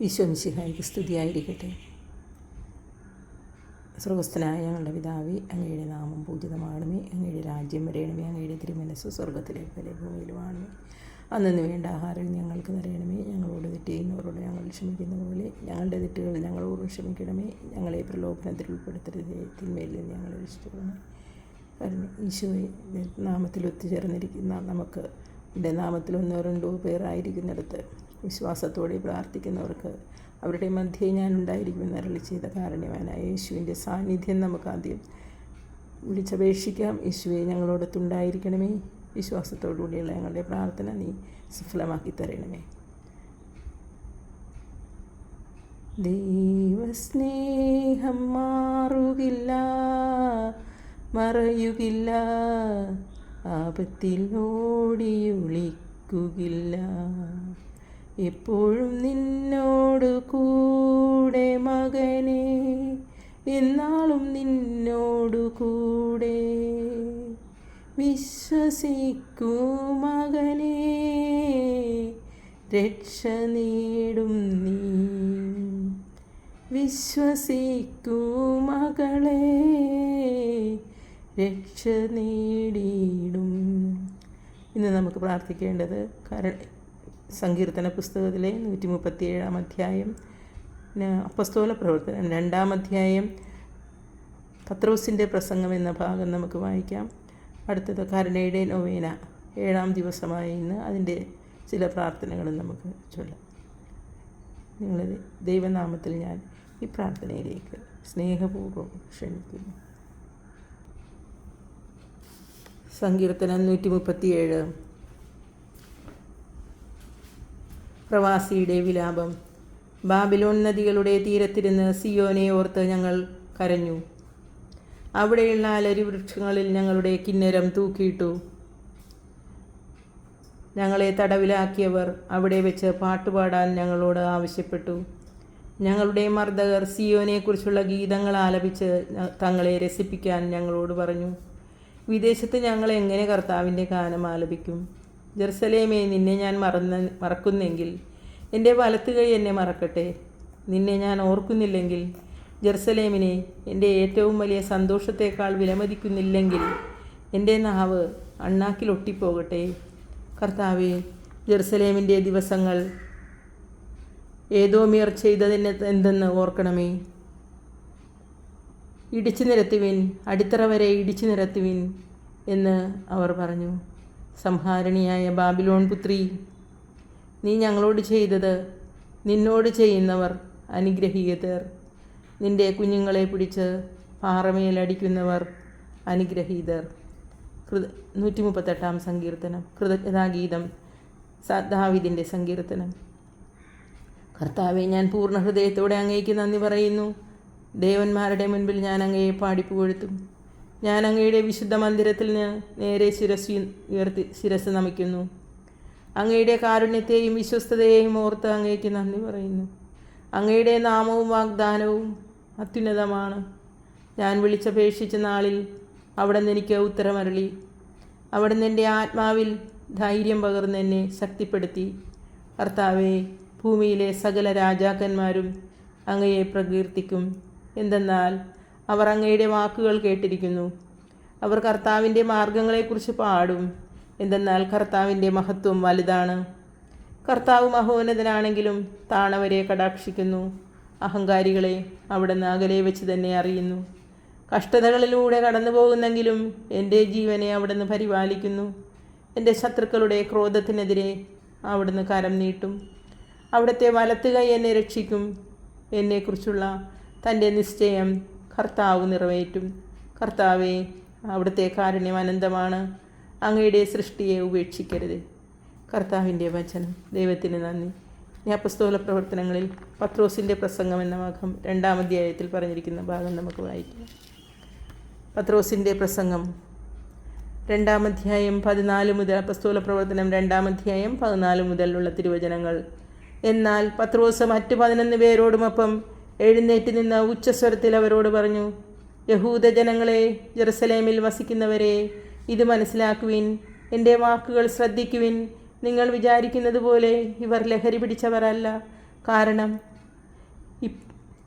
ഈശോമിശിഹായിക്ക് സ്തുതിയായിരിക്കട്ടെ. സ്വർഗസ്ഥനായ ഞങ്ങളുടെ പിതാവി അങ്ങയുടെ നാമം പൂജിതമാണമേ. അങ്ങയുടെ രാജ്യം വരയണമേ അങ്ങയുടെ തിരുമനസ് സ്വർഗത്തിലെ പോലെ ഭൂമിയിലുമാണമേ. അന്നു വേണ്ട ആഹാരം ഞങ്ങൾക്ക് തരയണമേ ഞങ്ങളോട് തെറ്റ് ചെയ്യുന്നവരോട് ഞങ്ങൾ ക്ഷമിക്കുന്ന പോലെ ഞങ്ങളുടെ തെറ്റുകൾ ഞങ്ങളോട് ക്ഷമിക്കണമേ. ഞങ്ങളെ പ്രലോഭനത്തിൽ ഉൾപ്പെടുത്തരുതേ. തിന്മയിൽ നിന്ന് ഞങ്ങളെ രക്ഷിച്ചുകൊള്ളണമേ കാരണം ഈശോയെ നാമത്തിൽ ഒത്തുചേർന്നിരിക്കുന്ന നമുക്ക് എന്റെ നാമത്തിൽ ഒന്നോ രണ്ടോ പേരായിരിക്കുന്നിടത്ത് വിശ്വാസത്തോടെ പ്രാർത്ഥിക്കുന്നവർക്ക് അവരുടെ മധ്യേ ഞാൻ ഉണ്ടായിരിക്കുമെന്ന് അരളി ചെയ്ത കാരണവാനായ യേശുവിന്റെ സാന്നിധ്യം നമുക്ക് ആദ്യം വിളിച്ചപേക്ഷിക്കാം. യേശുവെ ഞങ്ങളോടൊത്തുണ്ടായിരിക്കണമേ. വിശ്വാസത്തോടുകൂടിയുള്ള ഞങ്ങളുടെ പ്രാർത്ഥന നീ സഫലമാക്കി തരണമേ. ദൈവസ്നേഹം മാറുകില്ല മറയുകില്ല ആപത്തിൽ ഓടിയൊളിക്കുകയില്ല എപ്പോഴും നിന്നോട് കൂടെ മകനെ എന്നാളും നിന്നോട് കൂടെ വിശ്വസിക്കൂ മകനെ. രക്ഷ നേടും നീ. വിശ്വസിക്കൂ മകളെ. രക്ഷ നേടിയിടും. ഇന്ന് നമുക്ക് പ്രാർത്ഥിക്കേണ്ടത് കര സങ്കീർത്തന പുസ്തകത്തിലെ നൂറ്റി മുപ്പത്തിയേഴാം അധ്യായം അപ്പസ്തോല പ്രവർത്തനം രണ്ടാം അധ്യായം പത്രോസിന്റെ പ്രസംഗം എന്ന ഭാഗം നമുക്ക് വായിക്കാം. അടുത്തത് കരുണയുടെ നൊവേന ഏഴാം ദിവസമായ ഇന്ന് അതിന്റെ ചില പ്രാർത്ഥനകളും നമുക്ക് ചൊല്ലാം. നിങ്ങൾ ദൈവനാമത്തിൽ ഞാൻ ഈ പ്രാർത്ഥനയിലേക്ക് സ്നേഹപൂർവം ക്ഷണിക്കുന്നു. സങ്കീർത്തനം നൂറ്റി മുപ്പത്തിയേഴ് പ്രവാസിയുടെ വിലാപം. ബാബിലോൺ നദികളുടെ തീരത്തിരുന്ന് സിയോനെ ഓർത്ത് ഞങ്ങൾ കരഞ്ഞു. അവിടെയുള്ള അലരി വൃക്ഷങ്ങളിൽ ഞങ്ങളുടെ കിന്നരം തൂക്കിയിട്ടു. ഞങ്ങളെ തടവിലാക്കിയവർ അവിടെ വെച്ച് പാട്ടുപാടാൻ ഞങ്ങളോട് ആവശ്യപ്പെട്ടു. ഞങ്ങളുടെ മർദ്ദകർ സിയോനെക്കുറിച്ചുള്ള ഗീതങ്ങൾ ആലപിച്ച് തങ്ങളെ രസിപ്പിക്കാൻ ഞങ്ങളോട് പറഞ്ഞു. വിദേശത്ത് ഞങ്ങൾ എങ്ങനെ കർത്താവിന്റെ ഗാനം ആലപിക്കും? ജെറുസലേമേ നിന്നെ ഞാൻ മറന്ന മറക്കുന്നെങ്കിൽ എന്റെ വലത്ത് കൈ എന്നെ മറക്കട്ടെ. നിന്നെ ഞാൻ ഓർക്കുന്നില്ലെങ്കിൽ ജെറുസലേമിനെ എന്റെ ഏറ്റവും വലിയ സന്തോഷത്തേക്കാൾ വിലമതിക്കുന്നില്ലെങ്കിൽ എന്റെ നാവ് അണ്ണാക്കിൽ ഒട്ടിപ്പോകട്ടെ. കർത്താവെ ജെറുസലേമിന്റെ ദിവസങ്ങൾ ഏതോമിയർ ചെയ്തതിന് എന്തെന്ന് ഓർക്കണമേ. ഇടിച്ചു നിരത്തുവിൻ അടിത്തറ വരെ ഇടിച്ചു നിരത്തുവിൻ എന്ന് അവർ പറഞ്ഞു. സംഹാരണിയായ ബാബിലോൺ പുത്രി നീ ഞങ്ങളോട് ചെയ്തത് നിന്നോട് ചെയ്യുന്നവർ അനുഗ്രഹീയതർ നിന്റെ കുഞ്ഞുങ്ങളെ പിടിച്ച് പാറമേലടിക്കുന്നവർ അനുഗ്രഹീതർ. കൃത നൂറ്റി മുപ്പത്തെട്ടാം സങ്കീർത്തനം. കൃതജ്ഞതാഗീതം. ദാവിദിന്റെ സങ്കീർത്തനം. കർത്താവെ ഞാൻ പൂർണ ഹൃദയത്തോടെ അങ്ങേക്ക് നന്ദി പറയുന്നു. ദേവന്മാരുടെ മുൻപിൽ ഞാൻ അങ്ങയെ പാടിപ്പുകൊഴുത്തും. ഞാൻ അങ്ങയുടെ വിശുദ്ധ മന്ദിരത്തിൽ നേരെ ശിരസ് ഉയർത്തി ശിരസ് നമിക്കുന്നു. അങ്ങയുടെ കാരുണ്യത്തെയും വിശ്വസ്തതയെയും ഓർത്ത് അങ്ങേക്ക് നന്ദി പറയുന്നു. അങ്ങയുടെ നാമവും വാഗ്ദാനവും അത്യുന്നതമാണ്. ഞാൻ വിളിച്ചപേക്ഷിച്ച നാളിൽ അവിടെ നിന്ന് എനിക്ക് ഉത്തരമരളി. അവിടെ നിന്ന് എന്റെ ആത്മാവിൽ ധൈര്യം പകർന്ന് എന്നെ ശക്തിപ്പെടുത്തി. കർത്താവെ ഭൂമിയിലെ സകല രാജാക്കന്മാരും അങ്ങയെ പ്രകീർത്തിക്കും. എന്തെന്നാൽ അവർ അങ്ങയുടെ വാക്കുകൾ കേട്ടിരിക്കുന്നു. അവർ കർത്താവിന്റെ മാർഗങ്ങളെക്കുറിച്ച് പാടും. എന്തെന്നാൽ കർത്താവിന്റെ മഹത്വം വലുതാണ്. കർത്താവ് മഹോന്നതനാണെങ്കിലും താണവരെ കടാക്ഷിക്കുന്നു. അഹങ്കാരികളെ അവിടുന്ന് അകലെ വെച്ച് തന്നെ അറിയുന്നു. കഷ്ടതകളിലൂടെ കടന്നു പോകുന്നെങ്കിലും എന്റെ ജീവനെ അവിടുന്ന് പരിപാലിക്കുന്നു. എന്റെ ശത്രുക്കളുടെ ക്രോധത്തിനെതിരെ അവിടുന്ന് കരം നീട്ടും. അവിടുത്തെ വലത്തുകൈ എന്നെ രക്ഷിക്കും. എന്നെക്കുറിച്ചുള്ള തന്റെ നിശ്ചയം കർത്താവ് നിറവേറ്റും. കർത്താവെ അവിടുത്തെ കാരുണ്യം അനന്തമാണ്. അങ്ങയുടെ സൃഷ്ടിയെ ഉപേക്ഷിക്കരുത്. കർത്താവിന്റെ വചനം. ദൈവത്തിന് നന്ദി. ഈ അപ്പസ്തോല പ്രവർത്തനങ്ങളിൽ പത്രോസിന്റെ പ്രസംഗം എന്ന ഭാഗം രണ്ടാം അധ്യായത്തിൽ പറഞ്ഞിരിക്കുന്ന ഭാഗം നമുക്ക് വായിക്കാം. പത്രോസിന്റെ പ്രസംഗം രണ്ടാം അധ്യായം പതിനാല് മുതൽ അപസ്തോല പ്രവർത്തനം രണ്ടാം അധ്യായം പതിനാല് മുതലുള്ള തിരുവചനങ്ങൾ. എന്നാൽ പത്രോസ് മറ്റ് പതിനൊന്ന് പേരോടുമൊപ്പം എഴുന്നേറ്റ് നിന്ന് ഉച്ചസ്വരത്തിൽ അവരോട് പറഞ്ഞു യഹൂദ ജനങ്ങളെ ജെറുസലേമിൽ വസിക്കുന്നവരെ ഇത് മനസ്സിലാക്കുവിൻ. എന്റെ വാക്കുകൾ ശ്രദ്ധിക്കുവിൻ. നിങ്ങൾ വിചാരിക്കുന്നത് പോലെ ഇവർ ലഹരി പിടിച്ചവരല്ല. കാരണം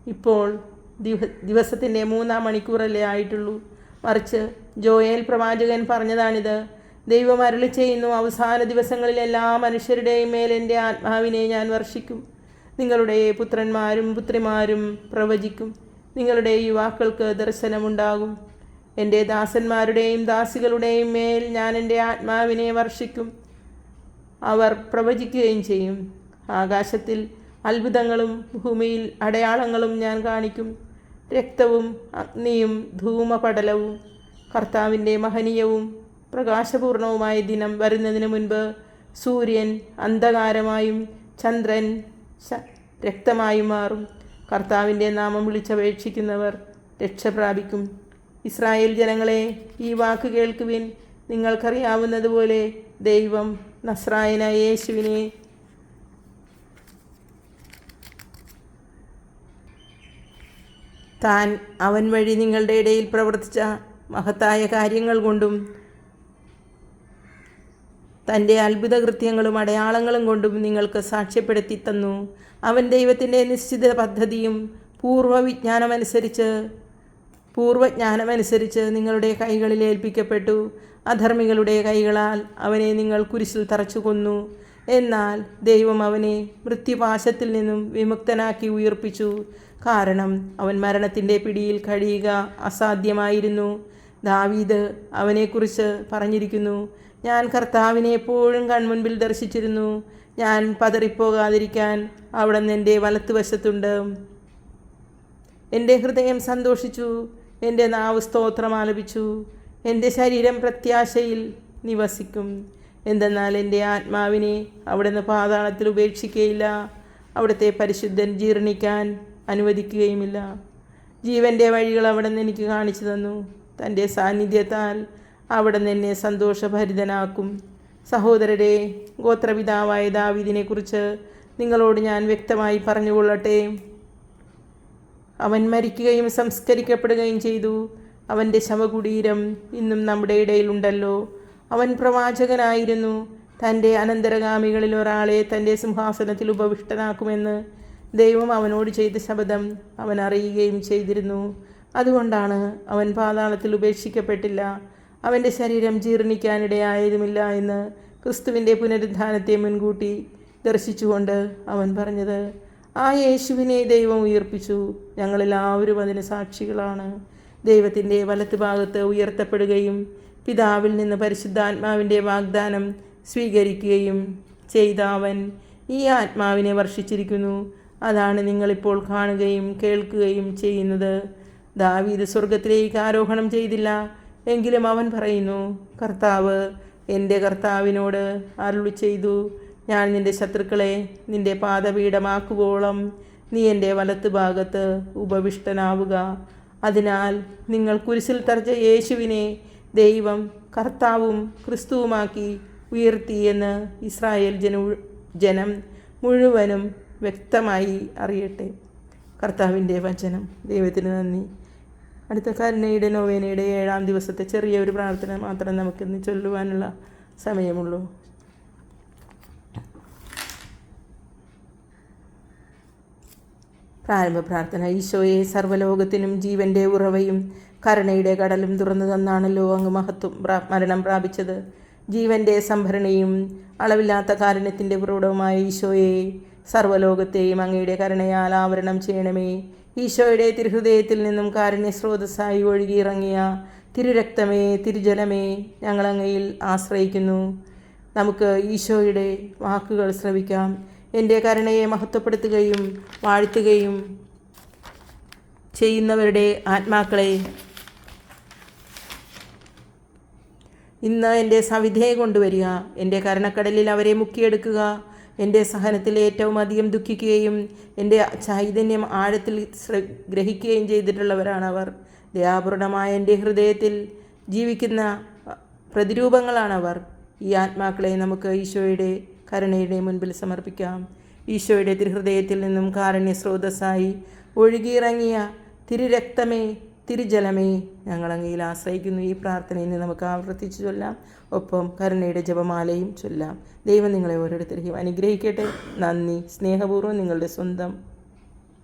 ഇപ്പോൾ ദിവ ദിവസത്തിന്റെ മൂന്നാം മണിക്കൂറല്ലേ ആയിട്ടുള്ളൂ. മറിച്ച് ജോയേൽ പ്രവാചകൻ പറഞ്ഞതാണിത്. ദൈവം അരുളി ചെയ്യുന്നു അവസാന ദിവസങ്ങളിൽ എല്ലാ മനുഷ്യരുടെയും മേൽ എന്റെ ആത്മാവിനെ ഞാൻ വർഷിക്കും. നിങ്ങളുടെ പുത്രന്മാരും പുത്രിമാരും പ്രവചിക്കും. നിങ്ങളുടെ യുവാക്കൾക്ക് ദർശനമുണ്ടാകും. എന്റെ ദാസന്മാരുടെയും ദാസികളുടെയും മേൽ ഞാൻ എന്റെ ആത്മാവിനെ വർഷിക്കും. അവർ പ്രവചിക്കുകയും ചെയ്യും. ആകാശത്തിൽ അത്ഭുതങ്ങളും ഭൂമിയിൽ അടയാളങ്ങളും ഞാൻ കാണിക്കും. രക്തവും അഗ്നിയും ധൂമപടലവും കർത്താവിന്റെ മഹനീയവും പ്രകാശപൂർണവുമായ ദിനം വരുന്നതിന് മുൻപ് സൂര്യൻ അന്ധകാരമായും ചന്ദ്രൻ രക്തമായും മാറും. കർത്താവിന്റെ നാമം വിളിച്ചപേക്ഷിക്കുന്നവർ രക്ഷ പ്രാപിക്കും. ഇസ്രായേൽ ജനങ്ങളെ ഈ വാക്ക് കേൾക്കുവിൻ. നിങ്ങൾക്കറിയാവുന്നതുപോലെ ദൈവം നസ്രായന യേശുവിനെ താൻ അവൻ വഴി നിങ്ങളുടെ ഇടയിൽ പ്രവർത്തിച്ച മഹത്തായ കാര്യങ്ങൾ കൊണ്ടും തന്റെ അത്ഭുത കൃത്യങ്ങളും അടയാളങ്ങളും കൊണ്ടും നിങ്ങൾക്ക് സാക്ഷ്യപ്പെടുത്തി തന്നു. അവൻ ദൈവത്തിന്റെ നിശ്ചിത പദ്ധതിയും പൂർവവിജ്ഞാനമനുസരിച്ച് പൂർവജ്ഞാനമനുസരിച്ച് നിങ്ങളുടെ കൈകളിൽ ഏൽപ്പിക്കപ്പെട്ടു. അധർമ്മികളുടെ കൈകളാൽ അവനെ നിങ്ങൾ കുരിശിൽ തറച്ചു കൊന്നു. എന്നാൽ ദൈവം അവനെ മൃത്യുപാശത്തിൽ നിന്നും വിമുക്തനാക്കി ഉയർപ്പിച്ചു. കാരണം അവൻ മരണത്തിന്റെ പിടിയിൽ കഴിയുക അസാധ്യമായിരുന്നു. ദാവീദ് അവനെക്കുറിച്ച് പറഞ്ഞിരിക്കുന്നു ഞാൻ കർത്താവിനെ എപ്പോഴും കൺമുൻപിൽ ദർശിച്ചിരുന്നു. ഞാൻ പതറിപ്പോകാതിരിക്കാൻ അവിടെ നിന്ന് എന്റെ വലത്തുവശത്തുണ്ട്. എന്റെ ഹൃദയം സന്തോഷിച്ചു. എന്റെ നാവ് സ്തോത്രം ആലപിച്ചു. എന്റെ ശരീരം പ്രത്യാശയിൽ നിവസിക്കും. എന്തെന്നാൽ എന്റെ ആത്മാവിനെ അവിടുന്ന് പാതാളത്തിൽ ഉപേക്ഷിക്കുകയില്ല അവിടുത്തെ പരിശുദ്ധൻ ജീർണിക്കാൻ അനുവദിക്കുകയുമില്ല. ജീവന്റെ വഴികൾ അവിടെ നിന്ന് എനിക്ക് കാണിച്ചു തന്നു. തന്റെ സാന്നിധ്യത്താൽ അവിടെ എന്നെ സന്തോഷഭരിതനാക്കും. സഹോദരരെ ഗോത്രപിതാവായ ദാവീദിനെക്കുറിച്ച് നിങ്ങളോട് ഞാൻ വ്യക്തമായി പറഞ്ഞുകൊള്ളട്ടെ. അവൻ മരിക്കുകയും സംസ്കരിക്കപ്പെടുകയും ചെയ്തു. അവന്റെ ശവകുടീരം ഇന്നും നമ്മുടെ ഇടയിലുണ്ടല്ലോ. അവൻ പ്രവാചകനായിരുന്നു. തന്റെ അനന്തരഗാമികളിൽ ഒരാളെ തന്റെ സിംഹാസനത്തിൽ ഉപവിഷ്ടനാക്കുമെന്ന് ദൈവം അവനോട് ചെയ്ത ശബദം അവൻ അറിയുകയും ചെയ്തിരുന്നു. അതുകൊണ്ടാണ് അവൻ പാതാളത്തിൽ ഉപേക്ഷിക്കപ്പെട്ടില്ല. അവന്റെ ശരീരം ജീർണിക്കാനിടയായതുമില്ല എന്ന് ക്രിസ്തുവിന്റെ പുനരുദ്ധാനത്തെ മുൻകൂട്ടി ദർശിച്ചുകൊണ്ട് അവൻ പറഞ്ഞത് ആ യേശുവിനെ ദൈവം ഉയർപ്പിച്ചു. ഞങ്ങളെല്ലാവരും അതിന് സാക്ഷികളാണ്. ദൈവത്തിന്റെ വലത്ത് ഭാഗത്ത് ഉയർത്തപ്പെടുകയും പിതാവിൽ നിന്ന് പരിശുദ്ധാത്മാവിന്റെ വാഗ്ദാനം സ്വീകരിക്കുകയും ചെയ്ത അവൻ ഈ ആത്മാവിനെ വർഷിച്ചിരിക്കുന്നു. അതാണ് നിങ്ങളിപ്പോൾ കാണുകയും കേൾക്കുകയും ചെയ്യുന്നത്. ദാവീദ് സ്വർഗത്തിലേക്ക് ആരോഹണം ചെയ്തില്ല. എങ്കിലും അവൻ പറയുന്നു കർത്താവ് എന്റെ കർത്താവിനോട് അരുളി ചെയ്തു. ഞാൻ നിന്റെ ശത്രുക്കളെ നിന്റെ പാദപീഠമാക്കുവോളം നീ എന്റെ വലത്ത് ഭാഗത്ത് ഉപവിഷ്ടനാവുക. അതിനാൽ നിങ്ങൾ കുരിശിൽ തറച്ച യേശുവിനെ ദൈവം കർത്താവും ക്രിസ്തുവുമാക്കി ഉയർത്തി എന്ന് ഇസ്രായേൽ ജന ജനം മുഴുവനും വ്യക്തമായി അറിയട്ടെ. കർത്താവിന്റെ വചനം. ദൈവത്തിന് നന്ദി. അടുത്ത കരുണയുടെ നോവേനയുടെ ഏഴാം ദിവസത്തെ ചെറിയ ഒരു പ്രാർത്ഥന മാത്രം നമുക്കിന്ന് ചൊല്ലുവാനുള്ള സമയമുള്ളൂ. പ്രാരംഭ പ്രാർത്ഥന. ഈശോയെ സർവലോകത്തിനും ജീവന്റെ ഉറവയും കരുണയുടെ കടലും തുറന്നു തന്നാണല്ലോ അങ്ങ് മഹത്വം മരണം പ്രാപിച്ചത്. ജീവന്റെ സംഭരണിയും അളവില്ലാത്ത കാരുണ്യത്തിന്റെ പ്രൗഢവുമായ ഈശോയെ സർവലോകത്തെയും അങ്ങയുടെ കരുണയാൽ ആവരണം ചെയ്യണമേ. ഈശോയുടെ തിരുഹൃദയത്തിൽ നിന്നും കാരുണ്യ സ്രോതസ്സായി ഒഴുകിയിറങ്ങിയ തിരുരക്തമേ തിരുജലമേ ഞങ്ങളങ്ങയിൽ ആശ്രയിക്കുന്നു. നമുക്ക് ഈശോയുടെ വാക്കുകൾ ശ്രവിക്കാം. എന്റെ കരുണയെ മഹത്വപ്പെടുത്തുകയും വാഴ്ത്തുകയും ചെയ്യുന്നവരുടെ ആത്മാക്കളെ ഇന്ന് എന്റെ സവിധയെ കൊണ്ടുവരിക. എന്റെ കരണക്കടലിൽ അവരെ മുക്കിയെടുക്കുക. എന്റെ സഹനത്തിൽ ഏറ്റവും അധികം ദുഃഖിക്കുകയും എന്റെ ചൈതന്യം ആഴത്തിൽ ഗ്രഹിക്കുകയും ചെയ്തിട്ടുള്ളവരാണ് അവർ. ദയാപൂർണമായ എന്റെ ഹൃദയത്തിൽ ജീവിക്കുന്ന പ്രതിരൂപങ്ങളാണവർ ഈ ആത്മാക്കളെ നമുക്ക് ഈശോയുടെ കരുണയുടെ മുൻപിൽ സമർപ്പിക്കാം. ഈശോയുടെ തിരുഹൃദയത്തിൽ നിന്നും കാരുണ്യ സ്രോതസ്സായി ഒഴുകിയിറങ്ങിയ തിരുരക്തമേ തിരുജലമേ ഞങ്ങളങ്ങയിൽ ആശ്രയിക്കുന്നു. ഈ പ്രാർത്ഥന ഇന്ന് നമുക്ക് ആവർത്തിച്ചു ചൊല്ലാം. ഒപ്പം കരുണയുടെ ജപമാലയും ചൊല്ലാം. ദൈവം നിങ്ങളെ ഓരോരുത്തരെയും അനുഗ്രഹിക്കട്ടെ. നന്ദി. സ്നേഹപൂർവം നിങ്ങളുടെ സ്വന്തം